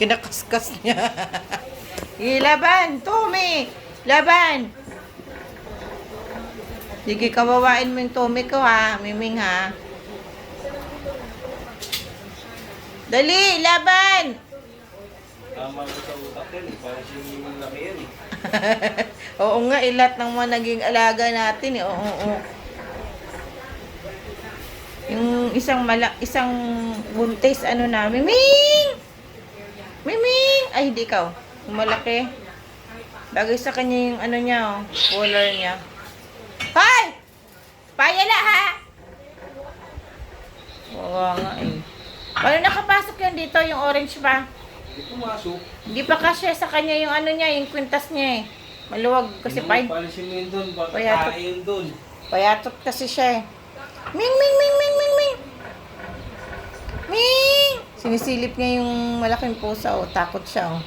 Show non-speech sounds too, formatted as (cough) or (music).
Kinakaskas niya. (laughs) Ilaban, Tommy! Laban! Sige, kawawain mo yung Tommy ko ha, Miming ha. Dali, laban! Tama ko sa utak yan eh. Parang sinimin laki yan eh. (laughs) Oo nga, ilat ng mga naging alaga natin eh. Oo, oo, oo. Yung isang mala, isang buntis, ano na, Miming! Ay, hindi ikaw. Malaki. Bagay sa kanya yung ano niya, oh, collar niya. Hoy! Payala ha! Oo nga eh. Paano nakapasok yan dito, yung orange pa? Hindi pumasok. Hindi pa kasya sa kanya yung ano niya, yung kwintas niya eh. Maluwag kasi Ano, pay, Palisin mo yun doon. Baka kain doon. payatot kasi siya eh. Ming, ming, ming. Ming! Sinisilip niya yung malaking pusa oh. Takot siya oh.